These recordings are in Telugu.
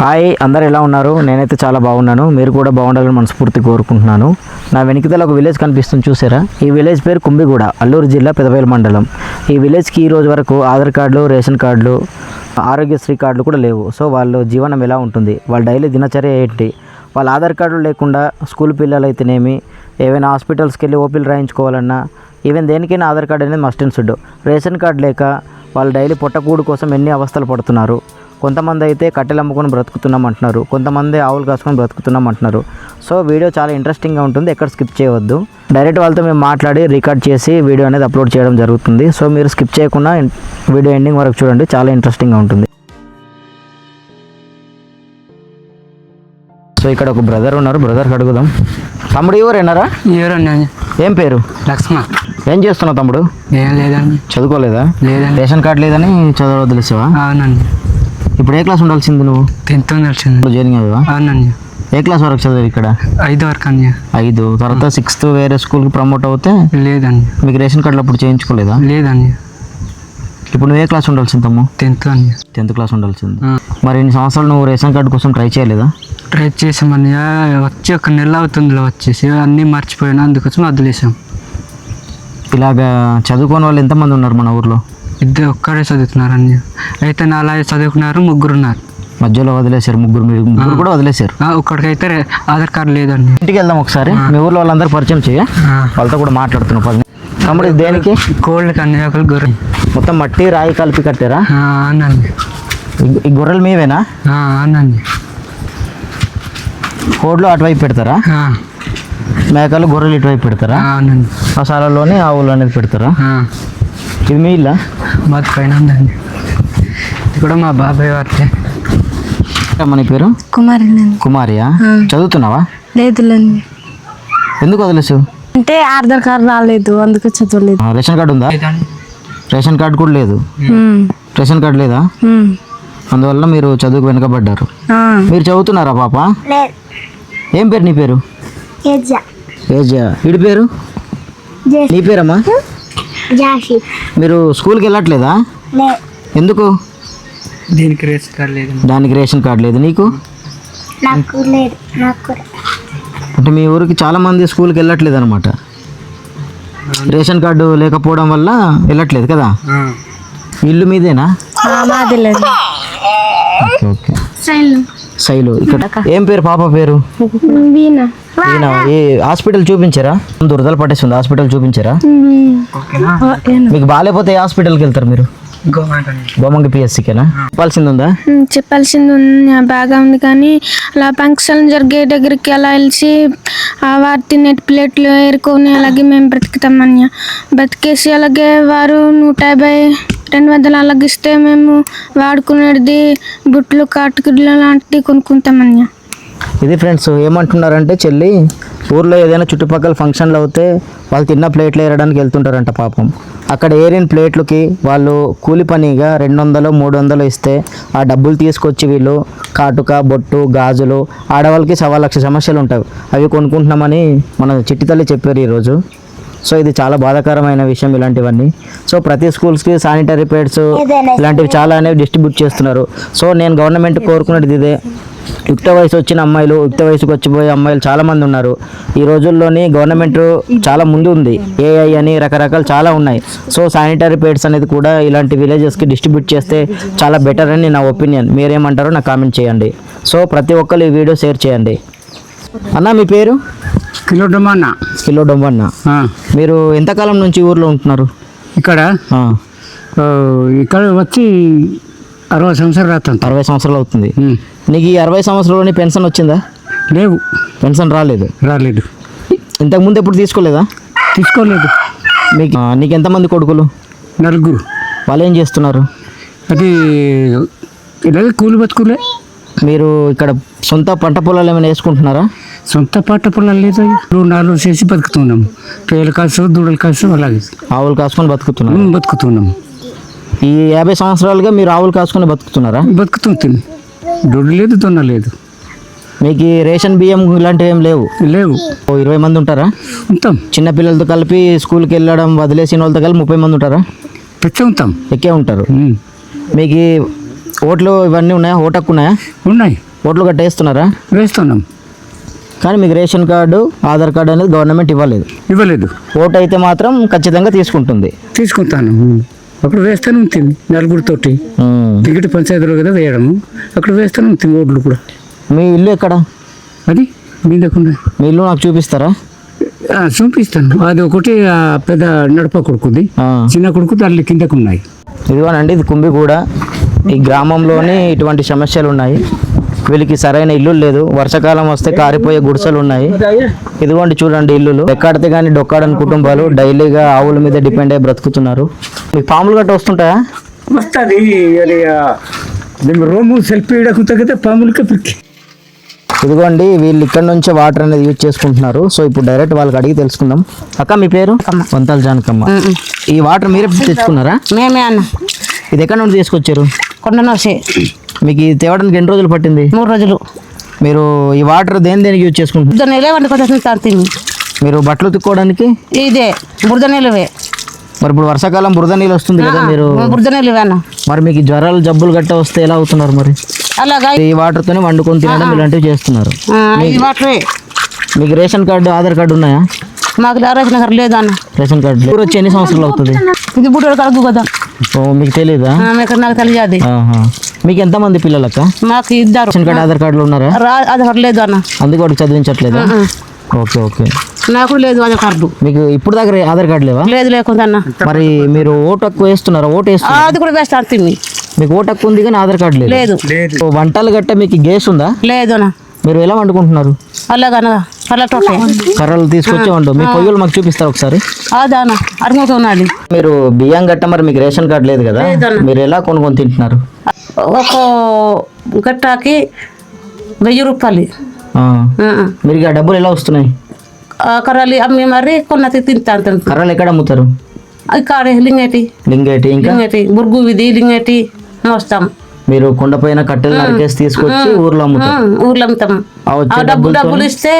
హాయ్ అందరు ఎలా ఉన్నారు? నేనైతే చాలా బాగున్నాను. మీరు కూడా బాగుండాలని మనస్ఫూర్తి కోరుకుంటున్నాను. నా వెనుకతల ఒక విలేజ్ కనిపిస్తుంది చూసారా? ఈ విలేజ్ పేరు కుంభిగూడ అల్లూరు జిల్లా పెదవేల మండలం. ఈ విలేజ్కి ఈ రోజు వరకు ఆధార్ కార్డులు రేషన్ కార్డులు ఆరోగ్యశ్రీ కార్డులు కూడా లేవు. సో వాళ్ళ జీవనం ఎలా ఉంటుంది? వాళ్ళ డైలీ దినచర్య ఏంటి? వాళ్ళ ఆధార్ కార్డులు లేకుండా స్కూల్ పిల్లలు అయితేనేమి ఏవైనా హాస్పిటల్స్కి వెళ్ళి ఓపీలు రాయించుకోవాలన్నా? ఈవెన్ దేనికైనా ఆధార్ కార్డు అనేది must and should. Ration card లేక వాళ్ళు డైలీ పొట్టకూడు కోసం ఎన్ని అవస్థలు పడుతున్నారు? కొంతమంది అయితే కట్టెలు అమ్ముకొని బ్రతుకుతున్నాం అంటున్నారు. కొంతమంది ఆవులు కాసుకొని బ్రతుకుతున్నాం అంటున్నారు. సో వీడియో చాలా ఇంట్రెస్టింగ్గా ఉంటుంది. ఎక్కడ స్కిప్ చేయవద్దు. డైరెక్ట్ వాళ్ళతో మేము మాట్లాడి రికార్డ్ చేసి వీడియో అనేది అప్లోడ్ చేయడం జరుగుతుంది. సో మీరు స్కిప్ చేయకుండా వీడియో ఎండింగ్ వరకు చూడండి. చాలా ఇంట్రెస్టింగ్గా ఉంటుంది. సో ఇక్కడ ఒక బ్రదర్ ఉన్నారు. బ్రదర్కి అడుగుదాం. తమ్ముడు ఎవరేనారా ఎవరండి ఏం పేరు? లక్ష్మ. ఏం చేస్తున్నావు తమ్ముడు? ఏం లేదండి. చదువుకోలేదా? రేషన్ కార్డు లేదని చదవ వదిలేసావా అవునండి. ఇప్పుడు ఏ క్లాస్ ఉండాల్సింది నువ్వు? టెన్త్ ఇప్పుడు జాయినింగ్ అయ్యావా? అవునండి ఏ క్లాస్ వరకు చదివావు ఇక్కడ? ఐదు వరకు అండి ఐదు. తర్వాత సిక్స్త్ వేరే స్కూల్కి ప్రమోట్ అవుతే లేదండి మీకు రేషన్ కార్డులు అప్పుడు చేయించుకోలేదా? లేదండి ఇప్పుడు నువ్వు ఏ క్లాస్ ఉండాల్సింది తమ్ము? టెన్త్ అండి టెన్త్ క్లాస్ ఉండాల్సింది. మరి ఇన్ని సంవత్సరాలు నువ్వు రేషన్ కార్డు కోసం ట్రై చేయలేదా? ట్రై చేసామని వచ్చి ఒక నెల అవుతుందిలో వచ్చేసి. అన్నీ మర్చిపోయినా. అందుకోసం వదిలేసాం ఇలాగా చదువుకోని వాళ్ళు ఎంతమంది ఉన్నారు మన ఊర్లో? ఇద్దరు ఒక్కడే చదువుతున్నారండి అయితే నా అలా చదువుకున్నారు ముగ్గురు ఉన్నారు మధ్యలో వదిలేశారు ముగ్గురు మీరు. ముగ్గురు కూడా వదిలేశారు. ఆ, ఒక్కడికైతే ఆధార్ కార్డు లేదండి. ఇంటికి వెళ్దాం ఒకసారి. మీ ఊర్లో వాళ్ళందరూ పరిచయం చేయ. ఆ, వాళ్ళతో కూడా మాట్లాడుతున్నావు పది. తమ్ముడు దేనికి? కోళ్ళకి అన్ని ఒకరు గొర్రె. మొత్తం మట్టి రాయి కలిపి కట్టారా? ఆ, అవునండి ఈ- గొర్రెలు మీవేనా? ఆ, అవునండి కోడ్లు అటువైపు పెడతారా? ఆ, మేకలు గొర్రెలు ఇటువైపు పెడతారా? అవునండి మసాలాలోనే ఆవులు అనేది పెడతారా? ఆ. ఇది మీ ఇల్లా? మాది పైన ఉందండి. ఇది కూడా మా బాబాయ్ వారితే మన పేరు? కుమారినండి కుమారియా? చదువుతున్నావా? లేదులేండి. ఎందుకు వదిలేసు? అంటే ఆధార్ కార్డు రాలేదు అందుకే చదవలేదు. రేషన్ కార్డు ఉందా? రేషన్ కార్డు కూడా లేదు. రేషన్ కార్డు లేదా. అందువల్ల మీరు చదువుకు వెనకబడ్డారు. మీరు చదువుతున్నారా పాప? ఏం పేరు నీ పేరు? ఏజా. వీడి పేరు? నీ పేరమ్మా? మీరు స్కూల్కి వెళ్ళట్లేదా? ఎందుకు? దీనికి రేస్ కార్డు లేదండి దానికి రేషన్ కార్డు లేదు. నీకు? నాకు లేదు. నాకు అంటే మీ ఊరికి చాలా మంది స్కూల్కి వెళ్ళట్లేదు అనమాట రేషన్ కార్డు లేకపోవడం వల్ల వెళ్ళట్లేదు కదా? ఇల్లు మీదేనా? లేదు ఓకే ఓకే. శైలు ఇక్కడ. ఏం పేరు పాప పేరు? ఏ హాస్పిటల్ చూపించారా? దురదలు పట్టేస్తుంది హాస్పిటల్ చూపించారా. మీకు బాగాలేకపోతే హాస్పిటల్కి వెళ్తారు మీరు? బొమ్మంగి పిఎస్సికేనా? చెప్పాల్సింది ఉందా చెప్పాల్సింది ఉంది బాగా ఉంది కానీ అలా ఫంక్షన్ జరిగే దగ్గరికి అలా వెళ్ళి ఆ వారు తినే ప్లేట్లు ఏరుకొని అలాగే మేము బ్రతుకుతామని బతికేసి అలాగే వారు నూట యాభై రెండు వందలు అలాగిస్తే మేము వాడుకునేది బుట్లు కాటుకులు లాంటివి కొనుక్కుంటామని ఇది ఫ్రెండ్స్ ఏమంటున్నారంటే చెల్లి ఊర్లో ఏదైనా చుట్టుపక్కల ఫంక్షన్లు అవుతే వాళ్ళు తిన్న ప్లేట్లు ఏరడానికి వెళ్తుంటారంట పాపం. అక్కడ ఏరిన ప్లేట్లకి వాళ్ళు కూలి పనిగా రెండు వందలు మూడు వందలు ఇస్తే ఆ డబ్బులు తీసుకొచ్చి వీళ్ళు కాటుక బొట్టు గాజులు ఆడవాళ్ళకి సవా లక్ష సమస్యలు ఉంటాయి. అవి కొనుక్కుంటున్నామని మన చిట్టి తల్లి చెప్పారు ఈరోజు. సో ఇది చాలా బాధాకరమైన విషయం ఇలాంటివన్నీ. సో ప్రతి స్కూల్స్కి శానిటరీ ప్యాడ్స్ ఇలాంటివి చాలా అనేవి డిస్ట్రిబ్యూట్ చేస్తున్నారు. సో నేను గవర్నమెంట్ కోరుకునేది ఇదే. యుక్త వయసు వచ్చిన అమ్మాయిలు యుక్త వయసుకు వచ్చిపోయే అమ్మాయిలు చాలా మంది ఉన్నారు. ఈ రోజుల్లోని గవర్నమెంట్ చాలా ముందు ఉంది. ఏఐ అని రకరకాలు చాలా ఉన్నాయి. సో శానిటరీ ప్యాడ్స్ అనేది కూడా ఇలాంటి విలేజెస్కి డిస్ట్రిబ్యూట్ చేస్తే చాలా బెటర్ అని నా ఒపీనియన్. మీరేమంటారో నాకు కామెంట్ చేయండి. సో ప్రతి ఒక్కరు ఈ వీడియో షేర్ చేయండి. అన్న మీ పేరు? కిలో డొమానా కిలో మీరు ఎంతకాలం నుంచి ఊర్లో ఉంటున్నారు? ఇక్కడ? ఇక్కడ వచ్చి అరవై సంవత్సరాలు రాత్రంత. అరవై సంవత్సరాలు అవుతుంది. నీకు ఈ అరవై సంవత్సరాలని పెన్షన్ వచ్చిందా? లేవు. పెన్షన్ రాలేదు. రాలేదు. ఇంతకుముందు ఎప్పుడు తీసుకోలేదా? తీసుకోలేదు. మీకు నీకు ఎంతమంది కొడుకులు? నలుగురు. వాళ్ళు ఏం చేస్తున్నారు? అది ఇలాగే కూలి బతుకులే. మీరు ఇక్కడ సొంత పంట పొలాలు ఏమైనా వేసుకుంటున్నారా? సొంత పాట పొలాలు లేదు. నాలుగు చేసి బతుకుతున్నాము పేలు కాసు దూడలు కాసు అలాగే. ఆవులు కాసుకొని బతుకుతున్నారు? ఉమ్, బతుకుతున్నాము ఈ యాభై సంవత్సరాలుగా మీరు ఆవులు కాసుకొని బతుకుతున్నారా? బతుకుతుంది దొడ్డు లేదు దొన్న లేదు. మీకు ఈ రేషన్ బియ్యం ఇలాంటివి ఏం లేవు? లేవు. ఓ ఇరవై మంది ఉంటారా? ఉంటాం. చిన్న పిల్లలతో కలిపి స్కూల్కి వెళ్ళడం వదిలేసిన వాళ్ళతో కలిపి ముప్పై మంది ఉంటారా? పెచ్చ ఉంటాం. ఎక్కే ఉంటారు. మీకు ఈ ఓట్లు ఇవన్నీ ఉన్నాయా? ఓటు హక్కు ఉన్నాయా? ఉన్నాయి. ఓట్లు కట్టేస్తున్నారా వేస్తున్నాం. కానీ మీకు రేషన్ కార్డు ఆధార్ కార్డు అనేది గవర్నమెంట్ ఇవ్వలేదు. ఇవ్వలేదు. ఓటు అయితే మాత్రం ఖచ్చితంగా తీసుకుంటుంది. తీసుకుంటాను. అక్కడ వేస్తూనే ఉంటుంది నలుగురితోటి. టికెట్ పంచాయతీలో కదా వేయడము. అక్కడ వేస్తూనే ఉంటుంది ఓట్లు కూడా. మీ ఇల్లు ఎక్కడ? అది మీదకుండా మీ ఇల్లు నాకు చూపిస్తారా? చూపిస్తాను. అది ఒకటి పెద్ద నడప కొడుకుది. చిన్న కొడుకు దాని కిందకు ఉన్నాయి. ఇదిగోనండి ఇది కుంభిగూడ ఈ గ్రామంలోని ఇటువంటి సమస్యలు ఉన్నాయి. వీళ్ళకి సరైన ఇల్లు లేదు. వర్షాకాలం వస్తే కారిపోయే గుడిసెలు ఉన్నాయి. ఇదిగోండి చూడండి ఇల్లులు. ఎక్కడితే కానీ డొక్కాడని కుటుంబాలు డైలీగా ఆవుల మీద డిపెండ్ అయ్యి బ్రతుకుతున్నారు. మీకు పాములు గట్ట వస్తుంటాయా? వస్తుంది. రూము సెల్ఫీ పాములకే ఇదిగోండి వీళ్ళు ఇక్కడ నుంచే వాటర్ అనేది యూజ్ చేసుకుంటున్నారు. సో ఇప్పుడు డైరెక్ట్ వాళ్ళకి అడిగి తెలుసుకుందాం. అక్క మీ పేరు? వంతాల జానకమ్మ. ఈ వాటర్ మీరే తెచ్చుకున్నారా? మేమే అన్న. ఇది ఎక్కడ నుండి తీసుకొచ్చారు? కొండనోసే. మీకు ఇది తేవడానికి ఎన్ని రోజులు పట్టింది? మూడు రోజులు. మీరు ఈ వాటర్ దేని దేనికి యూజ్ బురద నీళ్ళే తాగుతుంది మీరు బట్టలు ఉతుక్కోవడానికి? ఇదే బురద నీళ్ళవే మరి ఇప్పుడు వర్షాకాలం బురద నీళ్ళు వస్తుంది కదా మీరు. బురద అన్న. మరి మీకు జ్వరాలు జబ్బులు గట్ట వస్తే ఎలా అవుతున్నారు మరి? అలాగా. ఈ వాటర్ తోనే వండుకొని తినడం ఇలాంటివి చేస్తున్నారు. ఆ, ఈ వాటరే. మీకు రేషన్ కార్డు ఆధార్ కార్డు ఉన్నాయా? మాకు ఆరోగ్య నగర్ లేదు అన్న రేషన్ కార్డు. ఊరు వచ్చి ఎన్ని సంవత్సరాలు అవుతుంది? ఇది బుడ్డోడు కడుగు కదా ఓ మీకు తెలియదా నాకు తెలియదు. మీకు ఎంతమంది పిల్లలక్క? మాకు ఇద్దరు. రేషన్ కార్డు ఆధార్ కార్డులు ఉన్నారా? రా ఆధార్ లేదు అన్న. అందుకే వాడికి చదివించట్లేదా? Okay okay. నాకు లేదు ఆధార్ కార్డు. మీకు ఇప్పుడు దాకా రే- ఆధార్ కార్డు లేవా? లేదు లేకుండా అన్న. మరి మీరు ఓటు హక్కు వేస్తున్నారా? ఓటు వేస్తున్నారు? అది కూడా వేస్తా తిమ్మి మీకు ఓటు హక్కు ఉంది కానీ ఆధార్ కార్డు లేదు. లేదు. వంటలు గట్ట మీకు గ్యాస్ ఉందా? లేదు అన్న. మీరు ఎలా వండుకుంటున్నారు? అలాగన అలా టోకే కర్రలు తీసుకొచ్చి వండు. మీ పొయ్యిలు మాకు చూపిస్తారు ఒకసారి? మీరు బియ్యం గట్ట మరి మీకు రేషన్ కార్డు లేదు కదా? మీరు ఎలా కొనుక్కొని తింటున్నారు? ఒక గట్టాకి వెయ్యి రూపాయలు. ఆ. ఆ, మీరు ఇక డబ్బులు ఎలా వస్తున్నాయి? ఆ కర్రలు అమ్మి మరి కొన్నది తింటాను కర్రలు ఎక్కడ అమ్ముతారు? ఇక్కడ లింగేటి. లింగేటి ఇంకా? లింగేటి. బుర్గు విధి లింగేటి. మోస్తాం మీరు కొండపైన కట్టెలు నరికేసి తీసుకొచ్చి ఊర్లో అమ్ముతారు? ఉమ్, ఊర్లో అమ్ముతాం. ఆ వచ్చే ఆ డబ్బు డబ్బులతో డబ్బులు ఇస్తే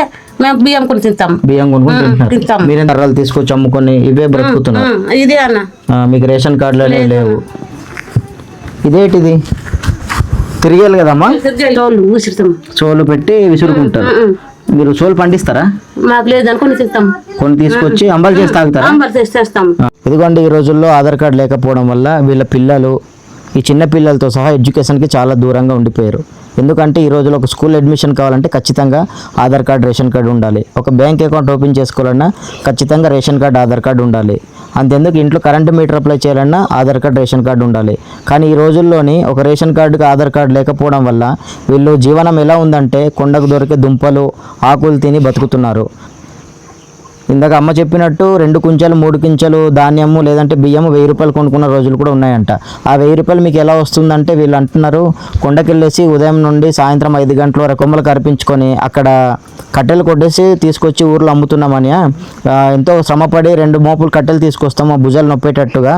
మేము బియ్యం కొని తింటాం. బియ్యం కొనుక్కొని తింటాం. మీరే కర్రలు తీసుకొచ్చి అమ్ముకొని ఇవే బ్రతుకుతున్నారు. ఇదే అన్న. మీకు రేషన్ కార్డులు అనేవి లేవు. ఇదేంటిది? తిరిగేయాలి కదమ్మా? సోలు పెట్టి విసురుకుంటారు. మీరు సోలు పండిస్తారా? మాకు తింటాం. కొన్ని తీసుకొచ్చి అంబలు చేసి తాగుతారా? చేస్తాం. ఇదిగోండి ఈ రోజుల్లో ఆధార్ కార్డు లేకపోవడం వల్ల వీళ్ళ పిల్లలు ఈ చిన్న పిల్లలతో సహా ఎడ్యుకేషన్కి చాలా దూరంగా ఉండిపోయారు. ఎందుకంటే ఈ రోజుల్లో ఒక స్కూల్ అడ్మిషన్ కావాలంటే ఖచ్చితంగా ఆధార్ కార్డు రేషన్ కార్డు ఉండాలి. ఒక బ్యాంక్ అకౌంట్ ఓపెన్ చేసుకోవాలన్నా ఖచ్చితంగా రేషన్ కార్డు ఆధార్ కార్డు ఉండాలి. అంతెందుకు ఇంట్లో కరెంటు మీటర్ అప్లై చేయాలన్నా ఆధార్ కార్డు రేషన్ కార్డు ఉండాలి. కానీ ఈ రోజుల్లోని ఒక రేషన్ కార్డుకి ఆధార్ కార్డు లేకపోవడం వల్ల వీళ్ళు జీవనం ఎలా ఉందంటే కొండకు దొరికే దుంపలు ఆకులు తిని బతుకుతున్నారు. ఇందాక అమ్మ చెప్పినట్టు రెండు కుంచెలు మూడు కుంచెలు ధాన్యము లేదంటే బియ్యము వెయ్యి రూపాయలు కొనుక్కున్న రోజులు కూడా ఉన్నాయంట. ఆ వెయ్యి రూపాయలు మీకు ఎలా వస్తుందంటే వీళ్ళు అంటున్నారు కొండకెళ్ళేసి ఉదయం నుండి సాయంత్రం ఐదు గంటల వరకు కొమ్మలు కరిపించుకొని అక్కడ కట్టెలు కొట్టేసి తీసుకొచ్చి ఊర్లో అమ్ముతున్నామని ఎంతో శ్రమపడి రెండు మోపులు కట్టెలు తీసుకొస్తాము ఆ భుజాలు నొప్పేటట్టుగా.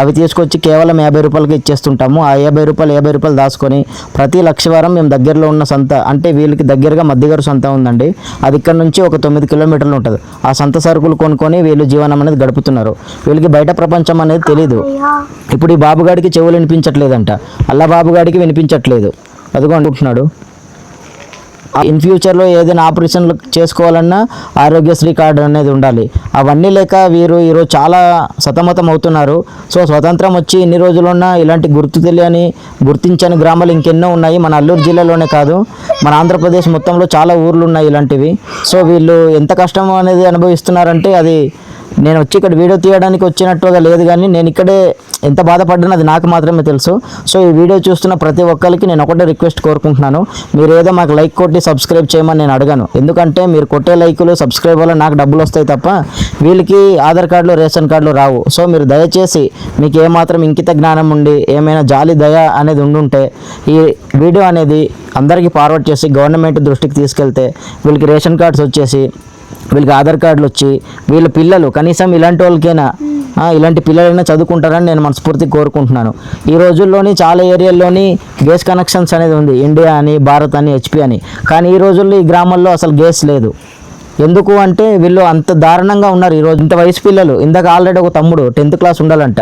అవి తీసుకొచ్చి కేవలం యాభై రూపాయలకి ఇచ్చేస్తుంటాము. ఆ యాభై రూపాయలు యాభై రూపాయలు దాచుకొని ప్రతి లక్ష వారం మేము దగ్గరలో ఉన్న సంత అంటే వీళ్ళకి దగ్గరగా మధ్యగారు సంత ఉందండి. అది ఇక్కడ నుంచి ఒక తొమ్మిది కిలోమీటర్లు ఉంటుంది. ఆ సంత సరుకులు కొనుక్కొని వీళ్ళు జీవనం అనేది గడుపుతున్నారు. వీళ్ళకి బయట ప్రపంచం అనేది తెలియదు ఇప్పుడు ఈ బాబుగాడికి చెవులు వినిపించట్లేదంట. అల్లా బాబుగాడికి వినిపించట్లేదు. అదిగో అనుకుంటున్నాడు ఇన్ ఫ్యూచర్లో ఏదైనా ఆపరేషన్లు చేసుకోవాలన్నా ఆరోగ్యశ్రీ కార్డు అనేది ఉండాలి. అవన్నీ లేక వీరు ఈరోజు చాలా సతమతం అవుతున్నారు. సో స్వతంత్రం వచ్చి ఇన్ని రోజులున్నా ఇలాంటి గుర్తు తెలియని గుర్తించని గ్రామాలు ఇంకెన్నో ఉన్నాయి. మన అల్లూరు జిల్లాలోనే కాదు మన ఆంధ్రప్రదేశ్ మొత్తంలో చాలా ఊర్లు ఉన్నాయి ఇలాంటివి. సో వీళ్ళు ఎంత కష్టం అనేది అనుభవిస్తున్నారంటే అది నేను వచ్చి ఇక్కడ వీడియో తీయడానికి వచ్చినట్టుగా లేదు కానీ నేను ఇక్కడే ఎంత బాధపడ్డానో అది నాకు మాత్రమే తెలుసు. సో ఈ వీడియో చూస్తున్న ప్రతి ఒక్కరికి నేను ఒకటే రిక్వెస్ట్ కోరుకుంటున్నాను. మీరు ఏదో మాకు లైక్ కొట్టి సబ్స్క్రైబ్ చేయమని నేను అడగాను. ఎందుకంటే మీరు కొట్టే లైకులు సబ్స్క్రైబ్ వల్ల నాకు డబ్బులు వస్తాయి తప్ప వీళ్ళకి ఆధార్ కార్డులు రేషన్ కార్డులు రావు. సో మీరు దయచేసి మీకు ఏమాత్రం ఇంకిత జ్ఞానం ఉండి ఏమైనా జాలి దయ అనేది ఉండుంటే ఈ వీడియో అనేది అందరికీ ఫార్వర్డ్ చేసి గవర్నమెంట్ దృష్టికి తీసుకెళ్తే వీళ్ళకి రేషన్ కార్డ్స్ వచ్చేసి వీళ్ళకి ఆధార్ కార్డులు వచ్చి వీళ్ళ పిల్లలు కనీసం ఇలాంటి వాళ్ళకైనా ఇలాంటి పిల్లలైనా చదువుకుంటారని నేను మనస్ఫూర్తిగా కోరుకుంటున్నాను. ఈ రోజుల్లోని చాలా ఏరియాల్లోని గ్యాస్ కనెక్షన్స్ అనేది ఉంది ఇండియా అని భారత్ అని హెచ్పి అని. కానీ ఈ రోజుల్లో ఈ గ్రామాల్లో అసలు గ్యాస్ లేదు. ఎందుకు అంటే వీళ్ళు అంత దారుణంగా ఉన్నారు ఈరోజు ఇంత వయసు పిల్లలు ఇందాక ఆల్రెడీ ఒక తమ్ముడు టెన్త్ క్లాస్ ఉండాలంట.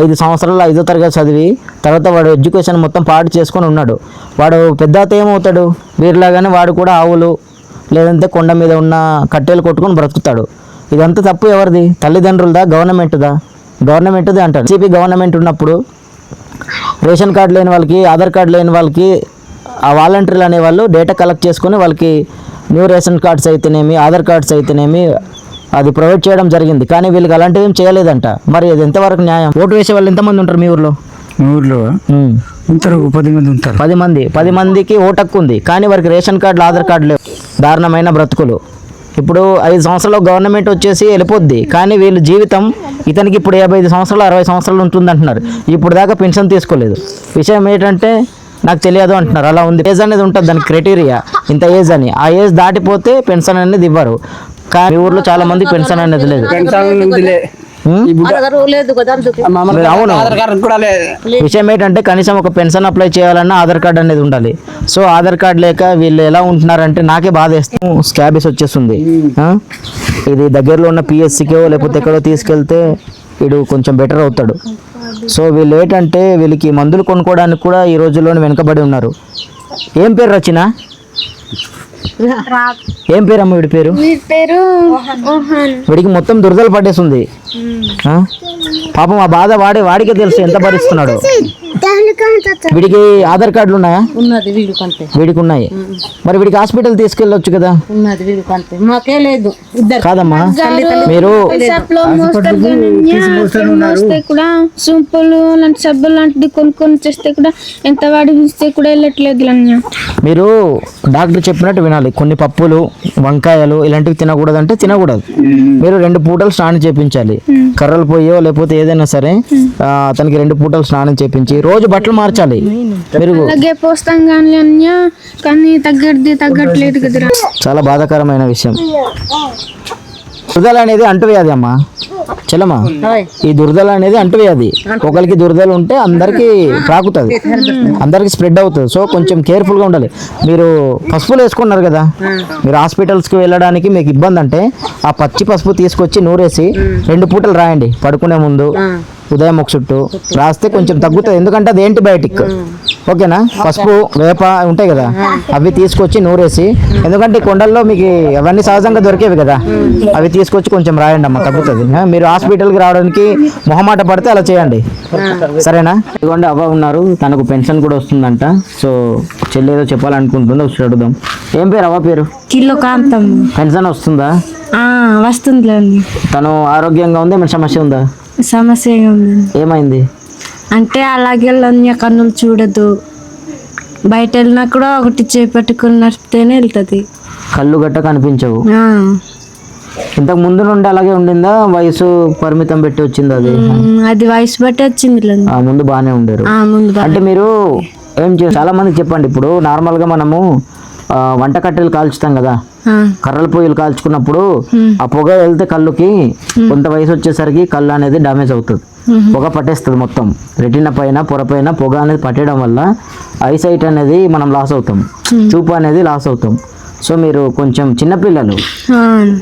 ఐదు సంవత్సరాలు ఐదో తరగతి చదివి తర్వాత వాడు ఎడ్యుకేషన్ మొత్తం పాడు చేసుకొని ఉన్నాడు. వాడు పెద్ద ఏమవుతాడు? వీరిలాగానే వాడు కూడా ఆవులు లేదంటే కొండ మీద ఉన్న కట్టెలు కొట్టుకొని బ్రతుకుతాడు. ఇదంతా తప్పు ఎవరిది? తల్లిదండ్రులదా? గవర్నమెంట్దా? గవర్నమెంట్ది అంటారు సిపి గవర్నమెంట్ ఉన్నప్పుడు రేషన్ కార్డు లేని వాళ్ళకి ఆధార్ కార్డు లేని వాళ్ళకి ఆ వాలంటీర్లు అనేవాళ్ళు డేటా కలెక్ట్ చేసుకొని వాళ్ళకి న్యూ రేషన్ కార్డ్స్ అయితేనేమి ఆధార్ కార్డ్స్ అయితేనేమి అది ప్రొవైడ్ చేయడం జరిగింది. కానీ వీళ్ళకి అలాంటివి ఏం చేయలేదంట. మరి అది ఎంతవరకు న్యాయం? ఓటు వేసే వాళ్ళు ఎంతమంది ఉంటారు మీ ఊర్లో? ఊర్లో. ఉంటారు పది మంది ఉంటారు. పది మంది పది మందికి ఓటు హక్కు ఉంది. కానీ వారికి రేషన్ కార్డులు ఆధార్ కార్డు లేవు. దారుణమైన బ్రతుకులు. ఇప్పుడు ఐదు సంవత్సరాలు గవర్నమెంట్ వచ్చేసి వెళ్ళిపోద్ది. కానీ వీళ్ళ జీవితం ఇతనికి ఇప్పుడు యాభై ఐదు సంవత్సరాలు అరవై సంవత్సరాలు ఉంటుంది అంటున్నారు. ఇప్పుడు దాకా పెన్షన్ తీసుకోలేదు. విషయం ఏంటంటే నాకు తెలియదు అంటున్నారు. అలా ఉంది. ఏజ్ అనేది ఉంటుంది. దానికి క్రైటీరియా. ఇంత ఏజ్ అని. ఆ ఏజ్ దాటిపోతే పెన్షన్ అనేది ఇవ్వరు. కానీ ఊర్లో చాలా మంది పెన్షన్ అనేది లేదు. అవును. విషయం ఏంటంటే కనీసం ఒక పెన్షన్ అప్లై చేయాలన్నా ఆధార్ కార్డ్ అనేది ఉండాలి. సో ఆధార్ కార్డ్ లేక వీళ్ళు ఎలా ఉంటున్నారంటే నాకే బాధ వేస్తాం స్కాబిస్ వచ్చేస్తుంది. ఆ? ఇది దగ్గరలో ఉన్న పిఎస్సికో లేకపోతే ఎక్కడో తీసుకెళ్తే వీడు కొంచెం బెటర్ అవుతాడు. సో వీళ్ళు ఏంటంటే వీళ్ళకి మందులు కొనుక్కోవడానికి కూడా ఈ రోజుల్లోనే వెనుకబడి ఉన్నారు. ఏం పేరు రచన? ఏం పేరు అమ్మ వీడి పేరు? వీరి పేరు ఓహాన్ వీడికి మొత్తం దురదలు పట్టేస్తుంది? పాపం ఆ బాధ వాడే వాడికే తెలుసు ఎంత భరిస్తున్నాడు. వీడికి ఆధార్ కార్డులు ఉన్నాయా? ఉన్నది వీడు కంటే వీడికి ఉన్నాయి. మరి వీడికి హాస్పిటల్ తీసుకెళ్ళొచ్చు కదా? ఉన్నది వీడు కంటే మాకే లేదు. ఇద్దరు కాదమ్మా. మీరు కూడా సూపులు లాంటి సబ్బులు లాంటిది కొనుక్కొని చేస్తే కూడా ఎంత వాడిస్తే కూడా వెళ్ళట్లేదు మీరు డాక్టర్ చెప్పినట్టు వినాలి. కొన్ని పప్పులు వంకాయలు ఇలాంటివి తినకూడదంటే తినకూడదు. మీరు రెండు పూటలు స్నానం చేపించాలి. కర్రలు పోయో లేకపోతే ఏదైనా సరే అతనికి రెండు పూటలు స్నానం చేపించి రోజు బట్టలు మార్చాలి. కానీ తగ్గట్లేదు చాలా బాధాకరమైన విషయం. దురదలు అనేది అంటువ్యాధి అమ్మా. చెల్లమ్మా ఈ దురదలు అనేది అంటువ్యాధి. ఒకరికి దురదలు ఉంటే అందరికి ప్రాకుతుంది అందరికి స్ప్రెడ్ అవుతుంది. సో కొంచెం కేర్ఫుల్గా ఉండాలి. మీరు పసుపులు వేసుకున్నారు కదా. మీరు హాస్పిటల్స్కి వెళ్ళడానికి మీకు ఇబ్బంది అంటే ఆ పచ్చి పసుపు తీసుకొచ్చి నూరేసి రెండు పూటలు రాయండి. పడుకునే ముందు ఉదయం ఒక చుట్టూ. రాస్తే కొంచెం తగ్గుతుంది. ఎందుకంటే అది యాంటీబయాటిక్ ఓకేనా? పసుపు వేప ఉంటాయి కదా? అవి తీసుకొచ్చి నూరేసి. ఎందుకంటే కొండల్లో మీకు అవన్నీ సహజంగా దొరికేవి కదా? అవి తీసుకొచ్చి కొంచెం రాయండి అమ్మ తగ్గుతుంది. మీరు హాస్పిటల్కి రావడానికి మొహమాట పడితే అలా చేయండి. సరేనా? ఇదిగోండి అవ్వ ఉన్నారు. తనకు పెన్షన్ కూడా వస్తుందంట. సో చెల్లి ఏదో చెప్పాలనుకుంటుందో ఒకసారి అడుగుదాం. ఏం పేరు అవ్వ పేరు? కిలో కాంతం పెన్షన్ వస్తుందా? వస్తుందిలేండి. తను ఆరోగ్యంగా ఉంది? ఏమైనా సమస్య ఉందా? సమస్యగా ఉంది ఏమైంది? అంటే అలాగే అన్య కన్నులు చూడదు. బయట వెళ్ళినా కూడా ఒకటి చేపట్టుకుని నడిపితేనే వెళ్తుంది కళ్ళు గట్ట కనిపించవు. ఇంతకు ముందు నుండి అలాగే ఉండిందా? వయసు పరిమితం పెట్టి వచ్చింది అది? అది వయసు బట్టి వచ్చింది ముందు బాగానే ఉండేరు. ముందు అంటే మీరు ఏం చే చాలా మందికి చెప్పండి. ఇప్పుడు నార్మల్గా మనము వంట కట్టెలు కాల్చుతాం కదా. కర్రల పొయ్యిలు కాల్చుకున్నప్పుడు ఆ పొగ వెళ్తే కళ్ళుకి కొంత వయసు వచ్చేసరికి కళ్ళు అనేది డ్యామేజ్ అవుతుంది. పొగ పట్టేస్తుంది మొత్తం. రెటిన పైన పొర పైన పొగ అనేది పట్టడం వల్ల ఐసైట్ అనేది మనం లాస్ అవుతాం. చూపు అనేది లాస్ అవుతాం. సో మీరు కొంచెం చిన్నపిల్లలు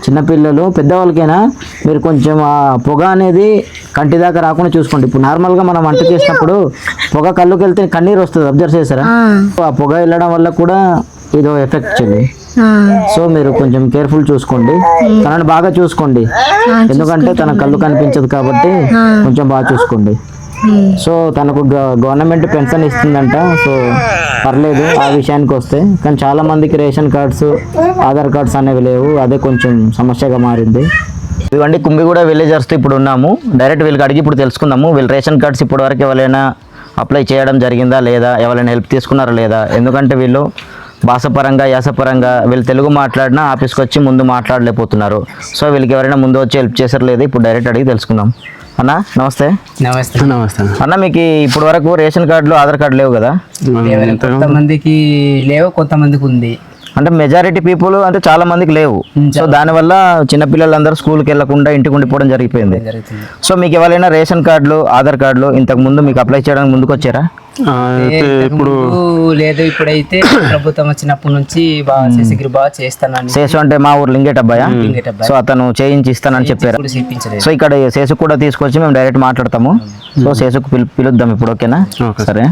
చిన్నపిల్లలు పెద్దవాళ్ళకైనా మీరు కొంచెం ఆ పొగ అనేది కంటి దాకా రాకుండా చూసుకోండి. ఇప్పుడు నార్మల్గా మనం వంట చేసినప్పుడు పొగ కళ్ళుకి వెళ్తే కన్నీరు వస్తుంది. అబ్జర్వ్ చేశారా? ఆ. పొగ వెళ్ళడం వల్ల కూడా ఇదో ఎఫెక్ట్ చెల్లి సో మీరు కొంచెం కేర్ఫుల్ చూసుకోండి. తనని బాగా చూసుకోండి. ఎందుకంటే తన కళ్ళు కనిపించదు కాబట్టి కొంచెం బాగా చూసుకోండి. సో తనకు గవర్నమెంట్ పెన్షన్ ఇస్తుందంట. సో పర్లేదు ఆ విషయానికి వస్తే. కానీ చాలా మందికి రేషన్ కార్డ్స్ ఆధార్ కార్డ్స్ అనేవి లేవు. అదే కొంచెం సమస్యగా మారింది. ఇవ్వండి కుంభిగూడ విలేజర్స్తో ఇప్పుడు ఉన్నాము. డైరెక్ట్ వీళ్ళకి అడిగి ఇప్పుడు తెలుసుకుందాము. వీళ్ళు రేషన్ కార్డ్స్ ఇప్పటి వరకు ఎవరైనా అప్లై చేయడం జరిగిందా లేదా? ఎవరైనా హెల్ప్ తీసుకున్నారా లేదా? ఎందుకంటే వీళ్ళు భాషపరంగా యాసపరంగా వీళ్ళు తెలుగు మాట్లాడినా ఆఫీస్కి వచ్చి ముందు మాట్లాడలేకపోతున్నారు. సో వీళ్ళకి ఎవరైనా ముందు వచ్చి హెల్ప్ చేసారు లేదు ఇప్పుడు డైరెక్ట్ అడిగి తెలుసుకుందాం. అన్న నమస్తే. నమస్తే. నమస్తే అన్న. మీకు ఇప్పటి వరకు రేషన్ కార్డులు ఆధార్ కార్డు లేవు కదా? కొంతమందికి లేవు కొంతమందికి ఉంది. అంటే మెజారిటీ పీపుల్ అంటే చాలా మందికి లేవు. సో దానివల్ల చిన్నపిల్లలందరూ స్కూల్కి వెళ్ళకుండా ఇంటికి ఉండిపోవడం జరిగిపోయింది. సో మీకు ఎవరైనా రేషన్ కార్డులు ఆధార్ కార్డులు ఇంతకు ముందు మీకు అప్లై చేయడానికి ముందుకు వచ్చారా? ఇప్పుడు లేదు ఇప్పుడైతే ప్రభుత్వం వచ్చినప్పటి నుంచి బాగా శశిగిరి బాగా చేస్తానని శేషు అంటే మా ఊరు లింగేట్ అబ్బాయా. సో అతను చేయించి ఇస్తానని చెప్పారు? సో ఇక్కడ శేషు కూడా తీసుకొచ్చి మేము డైరెక్ట్ మాట్లాడతాము. సో శేషుకు పిలు పిలుద్దాం ఇప్పుడు ఓకేనా? సరే.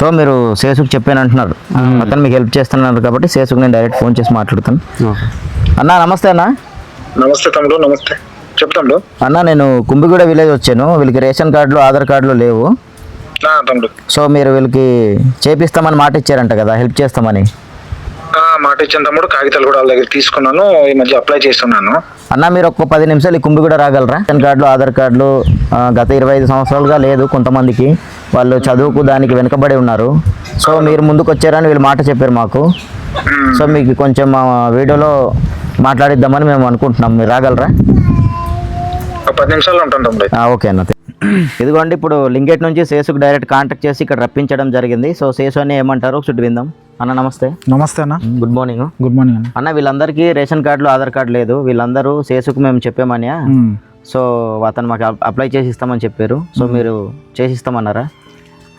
సో మీరు శేషుకు చెప్పాను అంటున్నారు. అతను మీకు హెల్ప్ చేస్తున్నారు కాబట్టి శేషుకు నేను డైరెక్ట్ ఫోన్ చేసి మాట్లాడతాను. అన్న నమస్తే అన్న. నమస్తే తమ్ముడు నమస్తే. చెప్తాడు. అన్న నేను కుంభిగూడ విలేజ్ వచ్చాను. వీళ్ళకి రేషన్ కార్డులు ఆధార్ కార్డులు లేవు. సో మీరు వీళ్ళకి చేపిస్తామని మాట ఇచ్చారంట కదా హెల్ప్ చేస్తామని. ఆ, మాట ఇచ్చిన తమ్ముడు. కాగితాలు కూడా వాళ్ళ దగ్గర తీసుకున్నాను. ఈ మధ్య అప్లై చేస్తున్నాను. అన్న మీరు ఒక పది నిమిషాలు ఈ కుంభిగూడ రాగలరా? రేషన్ కార్డులు ఆధార్ కార్డులు గత ఇరవై ఐదు సంవత్సరాలుగా లేదు కొంతమందికి. వాళ్ళు చదువుకు దానికి వెనుకబడి ఉన్నారు. సో మీరు ముందుకు వచ్చారని వీళ్ళు మాట చెప్పారు మాకు. సో మీకు కొంచెం మా వీడియోలో మాట్లాడిద్దామని మేము అనుకుంటున్నాం. మీరు రాగలరా? పది ఆ, ఓకే అన్న. ఇదిగోండి ఇప్పుడు లింగేట్ నుంచి సేసుకు డైరెక్ట్ కాంటాక్ట్ చేసి ఇక్కడ రప్పించడం జరిగింది. సో సేసు అని ఏమంటారు? చుట్టూ విందాం. అన్న నమస్తే. నమస్తే అన్న. Good morning. గుడ్ మార్నింగ్ అన్న. అన్న వీళ్ళందరికీ రేషన్ కార్డులు ఆధార్ కార్డు లేదు. వీళ్ళందరూ సేసుకు మేము చెప్పామని. సో అతను మాకు అప్- అప్లై చేసి ఇస్తామని చెప్పారు. సో మీరు చేసి ఇస్తామన్నారా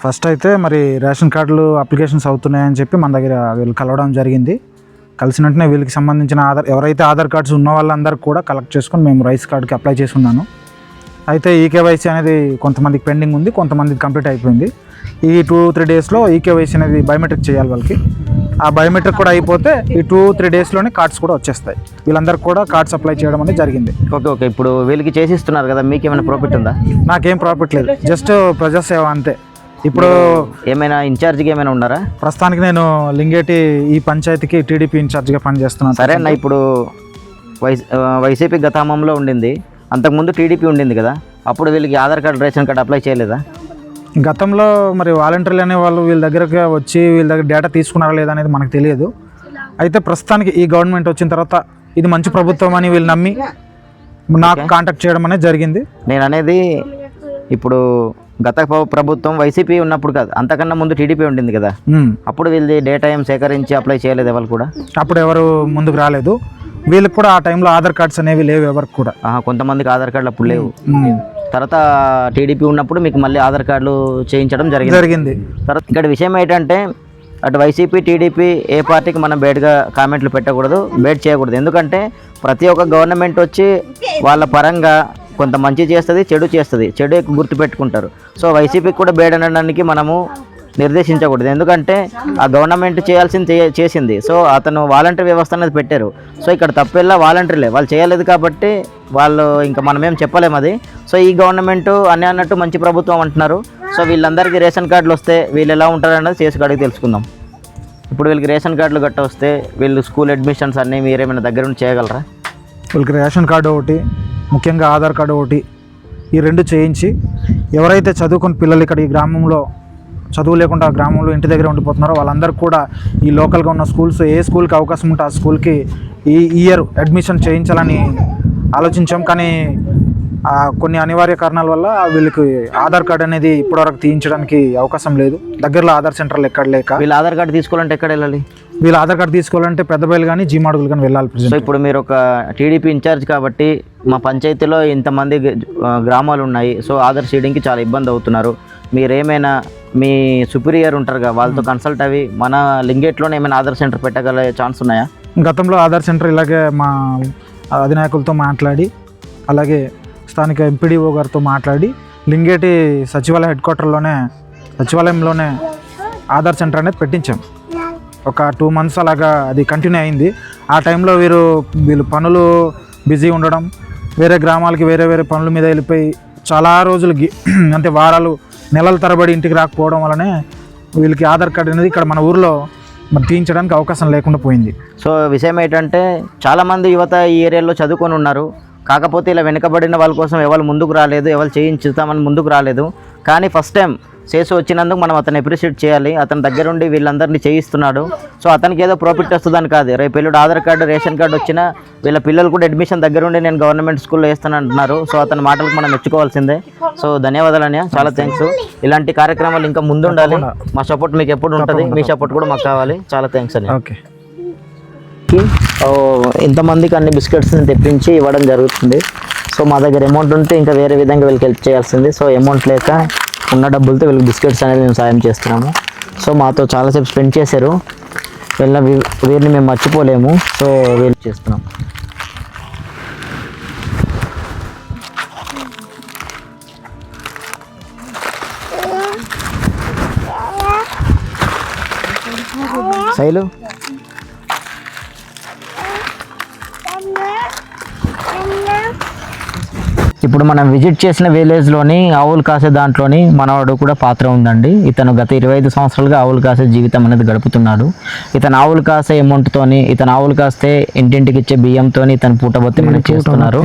ఫస్ట్ అయితే మరి రేషన్ కార్డులు అప్లికేషన్స్ అవుతున్నాయని చెప్పి మన దగ్గర వీళ్ళు కలవడం జరిగింది. కలిసిన వెంటనే వీళ్ళకి సంబంధించిన ఆధార్ ఎవరైతే ఆధార్ కార్డ్స్ ఉన్న వాళ్ళందరికీ కూడా కలెక్ట్ చేసుకొని మేము రైస్ కార్డుకి అప్లై చేసి ఉన్నాను అయితే ఈకేవైసీ అనేది కొంతమందికి పెండింగ్ ఉంది కొంతమందికి కంప్లీట్ అయిపోయింది. ఈ టూ త్రీ డేస్లో ఈకేవైసీ అనేది బయోమెట్రిక్ చేయాలి వాళ్ళకి. ఆ బయోమెట్రిక్ కూడా అయిపోతే ఈ టూ త్రీ డేస్లోనే కార్డ్స్ కూడా వచ్చేస్తాయి. వీళ్ళందరికీ కూడా కార్డ్స్ అప్లై చేయడం అనేది జరిగింది. Okay okay. ఇప్పుడు వీళ్ళకి చేసి ఇస్తున్నారు కదా మీకు ఏమైనా ప్రాఫిట్ ఉందా? నాకేం ప్రాఫిట్ లేదు. జస్ట్ ప్రజాసేవ అంతే. ఇప్పుడు ఏమైనా ఇన్ఛార్జ్గా ఏమైనా ఉన్నారా? ప్రస్తుతానికి నేను లింగేటి ఈ పంచాయతీకి టీడీపీ ఇన్ఛార్జ్గా పనిచేస్తున్నాను. సరే అన్న ఇప్పుడు వైస్ వైసీపీ గతామంలో ఉండింది. అంతకుముందు టీడీపీ ఉండింది కదా. అప్పుడు వీళ్ళకి Aadhaar card ration card apply చేయలేదా? గతంలో మరి వాలంటీర్లు అనే వాళ్ళు వీళ్ళ దగ్గరకు వచ్చి వీళ్ళ దగ్గర డేటా తీసుకున్నారా లేదా అనేది మనకు తెలియదు. అయితే ప్రస్తుతానికి ఈ గవర్నమెంట్ వచ్చిన తర్వాత ఇది మంచి ప్రభుత్వం అని వీళ్ళు నమ్మి నాకు కాంటాక్ట్ చేయడం అనేది జరిగింది. నేను అనేది ఇప్పుడు గత ప్ర- ప్రభుత్వం వైసీపీ ఉన్నప్పుడు కాదు అంతకన్నా ముందు టీడీపీ ఉండింది కదా. అప్పుడు వీళ్ళది డేటా ఏం సేకరించి అప్లై చేయలేదు ఎవరు కూడా? అప్పుడు ఎవరు ముందుకు రాలేదు. వీళ్ళకి కూడా ఆ టైంలో ఆధార్ కార్డ్స్ అనేవి లేవు ఎవరికి కూడా. కొంతమందికి ఆధార్ కార్డులు అప్పుడు లేవు. తర్వాత టీడీపీ ఉన్నప్పుడు మీకు మళ్ళీ ఆధార్ కార్డులు చేయించడం జరిగింది. జరిగింది. తర్వాత ఇక్కడ విషయం ఏంటంటే అటు వైసీపీ టీడీపీ ఏ పార్టీకి మనం బేడ్గా కామెంట్లు పెట్టకూడదు బేట్ చేయకూడదు. ఎందుకంటే ప్రతి ఒక్క గవర్నమెంట్ వచ్చి వాళ్ళ పరంగా కొంత మంచి చేస్తుంది చెడు చేస్తుంది. చెడు ఎక్కువ గుర్తుపెట్టుకుంటారు సో వైసీపీకి కూడా బేడ్ అనడానికి మనము నిర్దేశించకూడదు. ఎందుకంటే ఆ గవర్నమెంట్ చేయాల్సింది చేసింది. సో అతను వాలంటీర్ వ్యవస్థ అనేది పెట్టారు. సో ఇక్కడ తప్పెల్లా వాలంటీర్లే. వాళ్ళు చేయలేదు కాబట్టి వాళ్ళు ఇంకా మనమేం చెప్పలేము అది. సో ఈ గవర్నమెంట్ అని అన్నట్టు మంచి ప్రభుత్వం అంటున్నారు. సో వీళ్ళందరికీ రేషన్ కార్డులు వస్తే వీళ్ళు ఎలా ఉంటారు అన్నది చేసి అడిగి తెలుసుకుందాం. ఇప్పుడు వీళ్ళకి రేషన్ కార్డులు గట్ట వస్తే వీళ్ళు స్కూల్ అడ్మిషన్స్ అన్నీ మీరేమైనా దగ్గర ఉండి చేయగలరా? వీళ్ళకి రేషన్ కార్డు ఒకటి ముఖ్యంగా ఆధార్ కార్డు ఒకటి ఈ రెండు చేయించి ఎవరైతే చదువుకున్న పిల్లలు ఇక్కడ ఈ గ్రామంలో చదువు లేకుండా గ్రామంలో ఇంటి దగ్గర ఉండిపోతున్నారో వాళ్ళందరికీ కూడా ఈ లోకల్గా ఉన్న స్కూల్స్ ఏ స్కూల్కి అవకాశం ఉంటే ఆ స్కూల్కి ఈ ఇయర్ అడ్మిషన్ చేయించాలని ఆలోచించాం. కానీ కొన్ని అనివార్య కారణాల వల్ల వీళ్ళకి ఆధార్ కార్డు అనేది ఇప్పటివరకు తీయించడానికి అవకాశం లేదు. దగ్గరలో ఆధార్ సెంటర్లు ఎక్కడ లేక. వీళ్ళు ఆధార్ కార్డు తీసుకోవాలంటే ఎక్కడ వెళ్ళాలి? వీళ్ళు ఆధార్ కార్డు తీసుకోవాలంటే పెద్దబయలు కానీ జీమాడుగులు కానీ వెళ్ళాలి సో ఇప్పుడు మీరు ఒక టీడీపీ ఇన్ఛార్జ్ కాబట్టి మా పంచాయతీలో ఇంతమంది గ్రామాలు ఉన్నాయి. సో ఆధార్ షీడింగ్కి చాలా ఇబ్బంది అవుతున్నారు. మీరేమైనా మీ సుపీరియర్ ఉంటారు కదా వాళ్ళతో కన్సల్ట్ అవి మన లింగేట్లోనే ఏమైనా ఆధార్ సెంటర్ పెట్టగల ఛాన్స్ ఉన్నాయా? గతంలో ఆధార్ సెంటర్ ఇలాగే మా అధినాయకులతో మాట్లాడి అలాగే స్థానిక ఎంపీడీఓ గారితో మాట్లాడి లింగేటి సచివాలయ హెడ్ క్వార్టర్లోనే సచివాలయంలోనే ఆధార్ సెంటర్ అనేది పెట్టించాం. ఒక టూ మంత్స్ అలాగా అది కంటిన్యూ అయింది. ఆ టైంలో వీరు వీళ్ళు పనులు బిజీ ఉండడం వేరే గ్రామాలకి వేరే వేరే పనుల మీద వెళ్ళిపోయి చాలా రోజులు అంటే వారాలు నెలల తరబడి ఇంటికి రాకపోవడం వలనే వీళ్ళకి ఆధార్ కార్డు అనేది ఇక్కడ మన ఊర్లో మరి తీయించడానికి అవకాశం లేకుండా పోయింది. సో విషయం ఏంటంటే చాలామంది యువత ఈ ఏరియాలో చదువుకొని ఉన్నారు. కాకపోతే ఇలా వెనుకబడిన వాళ్ళ కోసం ఎవరు ముందుకు రాలేదు ఎవరు చేయించుతామని ముందుకు రాలేదు. కానీ ఫస్ట్ టైం చేసి వచ్చినందుకు మనం అతను అప్రిషియేట్ చేయాలి. అతని దగ్గరుండి వీళ్ళందరినీ చేయిస్తున్నాడు. సో అతనికి ఏదో ప్రాఫిట్ వస్తుందని కాదు. రేపు ఎల్లుడు ఆధార్ కార్డు రేషన్ కార్డు వచ్చినా వీళ్ళ పిల్లలు కూడా అడ్మిషన్ దగ్గరుండి నేను గవర్నమెంట్ స్కూల్లో వేస్తాను అంటున్నారు సో అతని మాటలకు మనం మెచ్చుకోవాల్సిందే. సో ధన్యవాదాలు అన్నయ్య. చాలా థ్యాంక్స్ ఇలాంటి కార్యక్రమాలు ఇంకా ముందు ఉండాలి మా సపోర్ట్ మీకు ఎప్పుడు ఉంటుంది. మీ సపోర్ట్ కూడా మాకు కావాలి. చాలా థ్యాంక్స్ అని ఓకే ఇంటికి ఇంతమందికి అన్ని బిస్కెట్స్ తెప్పించి ఇవ్వడం జరుగుతుంది. సో మా దగ్గర అమౌంట్ ఉంటే ఇంకా వేరే విధంగా వీళ్ళకి హెల్ప్ చేయాల్సింది. సో అమౌంట్ లేక ఉన్న డబ్బులతో వీళ్ళకి బిస్కెట్స్ అనేది మేము సాయం చేస్తున్నాము. సో మాతో చాలాసేపు స్పెండ్ చేశారు. వీళ్ళ వీ- వీరిని మేము మర్చిపోలేము. సో వీళ్ళు చేస్తున్నాం. శైలు? ఇప్పుడు మనం విజిట్ చేసిన విలేజ్లోని ఆవులు కాసే దాంట్లోని మనవాడు కూడా పాత్ర ఉందండి. ఇతను గత ఇరవై ఐదు సంవత్సరాలుగా ఆవులు కాసే జీవితం అనేది గడుపుతున్నాడు. ఇతను ఆవులు కాసే అమౌంట్తోని ఇతను ఆవులు కాస్తే ఇంటింటికి ఇచ్చే బియ్యంతోని ఇతను పూటబొత్తి మనకి చేస్తున్నారు.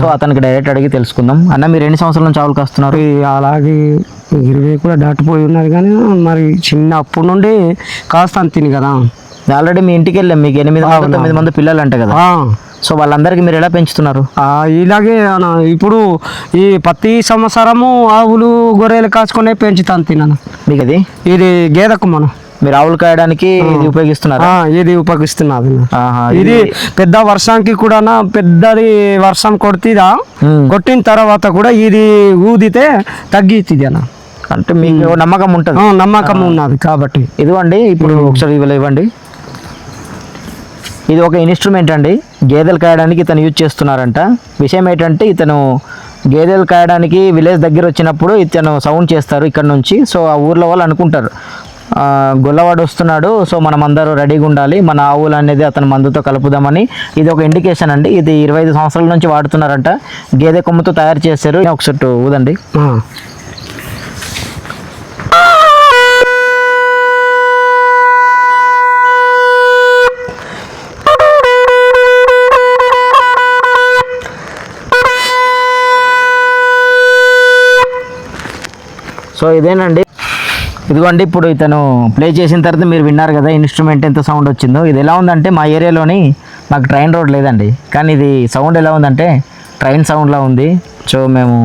సో అతనికి డైరెక్ట్ అడిగి తెలుసుకుందాం. అన్న మీరు ఎన్ని సంవత్సరాల నుంచి ఆవులు కాస్తున్నారు? అలాగే ఇరవై కూడా దాటిపోయి ఉన్నది కానీ మరి చిన్నప్పటి నుండి కాస్తాను తిని కదా. ఆల్రెడీ మీ ఇంటికి వెళ్ళాం. మీకు ఎనిమిది మంది తొమ్మిది మంది పిల్లలు అంట కదా సో వాళ్ళందరికీ మీరు ఎలా పెంచుతున్నారు? ఇలాగే అన్న, ఇప్పుడు ఈ ప్రతి సంవత్సరము ఆవులు గొర్రెలు కాచుకునే పెంచుతాను తినను మీకు అది ఇది గేదకు మనం. మీరు ఆవులు కాయడానికి ఇది ఉపయోగిస్తున్నారు? ఇది ఉపయోగిస్తున్నది ఆహా, ఇది పెద్ద వర్షానికి కూడా పెద్దది వర్షం కొడుతుందా. కొట్టిన తర్వాత కూడా ఇది ఊదితే తగ్గిస్తుంది అన్న. అంటే మీకు నమ్మకం ఉంటుంది. నమ్మకం ఉన్నది కాబట్టి. ఇదిగోండి ఇప్పుడు ఒకసారి ఇవ్వలే ఇవ్వండి. ఇది ఒక ఇన్స్ట్రుమెంట్ అండి. గేదెలు కాయడానికి ఇతను యూజ్ చేస్తున్నారంట. విషయం ఏంటంటే ఇతను గేదెలు కాయడానికి విలేజ్ దగ్గర వచ్చినప్పుడు ఇతను సౌండ్ చేస్తారు ఇక్కడ నుంచి. సో ఆ ఊర్లో వాళ్ళు అనుకుంటారు. గొల్లవాడు వస్తున్నాడు సో మనం అందరూ రెడీగా ఉండాలి మన ఆవులు అనేది అతను మందుతో కలుపుదామని. ఇది ఒక ఇండికేషన్ అండి. ఇది ఇరవై ఐదు సంవత్సరాల నుంచి వాడుతున్నారంట. గేదె కొమ్ముతో తయారు చేశారు. ఒకసారి ఊదండి. సో ఇదేనండి. ఇదిగోండి ఇప్పుడు ఇతను ప్లే చేసిన తర్వాత మీరు విన్నారు కదా ఇన్స్ట్రుమెంట్ ఎంత సౌండ్ వచ్చిందో. ఇది ఎలా ఉందంటే మా ఏరియాలోని మాకు ట్రైన్ రోడ్ లేదండి. కానీ ఇది సౌండ్ ఎలా ఉందంటే ట్రైన్ సౌండ్లా ఉంది. సో మేము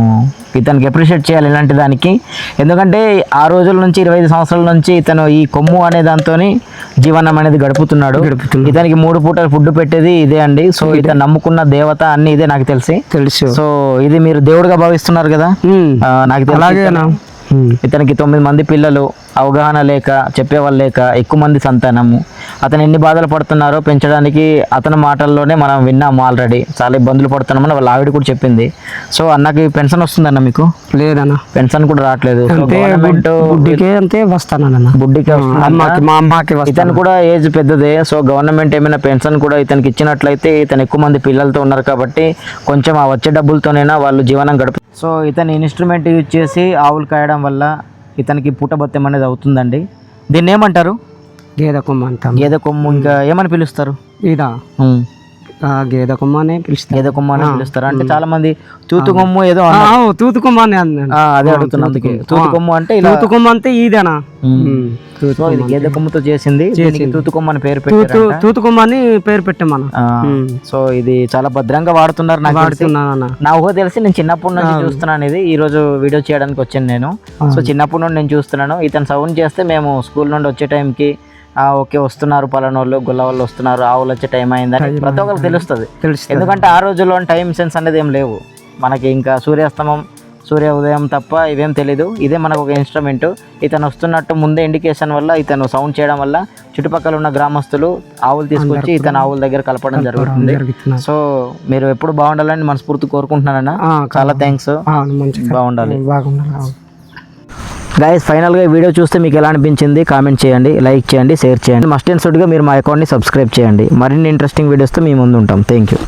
ఇతనికి అప్రిషియేట్ చేయాలి ఇలాంటి దానికి. ఎందుకంటే ఆ రోజుల నుంచి ఇరవై ఐదు సంవత్సరాల నుంచి ఇతను ఈ కొమ్ము అనే దాంతో జీవనం అనేది గడుపుతున్నాడు. ఇతనికి మూడు పూటలు ఫుడ్ పెట్టేది ఇదే అండి. సో ఇతను నమ్ముకున్న దేవత అన్ని ఇదే నాకు తెలిసి. తెలుసు. సో ఇది మీరు దేవుడిగా భావిస్తున్నారు కదా? నాకు ఉమ్. ఇతనికి తొమ్మిది మంది పిల్లలు. అవగాహన లేక చెప్పేవాళ్ళు లేక ఎక్కువ మంది సంతానము. అతను ఎన్ని బాధలు పడుతున్నారో పెంచడానికి అతని మాటల్లోనే మనం విన్నాము ఆల్రెడీ చాలా ఇబ్బందులు పడుతున్నామని వాళ్ళ ఆవిడ కూడా చెప్పింది. సో అన్నకి పెన్షన్ వస్తుందన్న మీకు? లేదన్నా. పెన్షన్ కూడా రావట్లేదు. సో అంతే గవర్నమెంట్ బుడ్డికే అంతే వస్తానన్న. బుడ్డికి వస్తుందంట. అమ్మకి మా అమ్మకి ఇతను కూడా ఏజ్ పెద్దదే. సో గవర్నమెంట్ ఏమైనా పెన్షన్ కూడా ఇతనికి ఇచ్చినట్లయితే ఇతను ఎక్కువ మంది పిల్లలతో ఉన్నారు కాబట్టి కొంచెం ఆ వచ్చే డబ్బులతోనైనా వాళ్ళు జీవనం గడుపు సో ఇతని ఇన్స్ట్రుమెంట్ యూజ్ చేసి ఆవులు కాయడం వల్ల ఇతనికి పుట్టబొత్తం అనేది అవుతుందండి. దీన్ని ఏమంటారు గేదె కొమ్మ అంటాం గేదె కొమ్ము ఇంకా ఏమని పిలుస్తారు? ఇదా. గేదె కొమ్మ అనే పిలుస్తారు. గేదె కొమ్ము అని పిలుస్తారు. అంటే చాలా మంది తూతు కొమ్ము ఏదో తూతు కొమ్మ అని అదే అడుగుతున్నా అందుకే. తూతు కొమ్ము అంటే తూతు కొమ్మ అంటే ఇదేనా ఇది గేదె కొమ్ముతో చేసింది. తూతు కొమ్ము అని పేరు పెట్టారు తూతు కొమ్మ అని పేరు పెట్టామన్న. సో ఇది చాలా భద్రంగా వాడుతున్నారు నాకు తెలిసి. వాడుతున్నానన్న. నా ఊహ తెలిసి నేను చిన్నప్పటి నుంచి చూస్తున్నాను ఇది ఈ రోజు వీడియో చేయడానికి వచ్చాను నేను. సో చిన్నప్పటి నుండి నేను చూస్తున్నాను. ఇతను సౌండ్ చేస్తే మేము స్కూల్ నుండి వచ్చే టైంకి ఓకే వస్తున్నారు పలానోళ్ళు గొల్ల వాళ్ళు వస్తున్నారు ఆవులు వచ్చే టైం అయిందని ప్రతి ఒక్కరికి తెలుస్తుంది. ఎందుకంటే ఆ రోజుల్లో టైం సెన్స్ అనేది ఏం లేవు. మనకి ఇంకా సూర్యాస్తమం సూర్య ఉదయం తప్ప ఇవేం తెలీదు. ఇదే మనకు ఒక ఇన్స్ట్రుమెంట్ ఇతను వస్తున్నట్టు ముందే ఇండికేషన్ వల్ల ఇతను సౌండ్ చేయడం వల్ల చుట్టుపక్కల ఉన్న గ్రామస్తులు ఆవులు తీసుకొచ్చి ఇతను ఆవుల దగ్గర కలపడం జరుగుతుంది. సో మీరు ఎప్పుడు బాగుండాలని మనస్ఫూర్తి కోరుకుంటున్నానన్నా. చాలా థ్యాంక్స్ బాగుండాలి. బాగున్నారు గైస్ ఫైనల్గా వీడియో చూస్తే మీకు ఎలా అనిపించింది? కామెంట్ చేయండి లైక్ చేయండి షేర్ చేయండి. మస్ట్ అండ్ షుడ్గా మీరు మా అకౌంట్ని సబ్స్క్రైబ్ చేయండి. మరిన్ని ఇంట్రెస్టింగ్ వీడియోస్తో మీ ముందు ఉంటాం. Thank you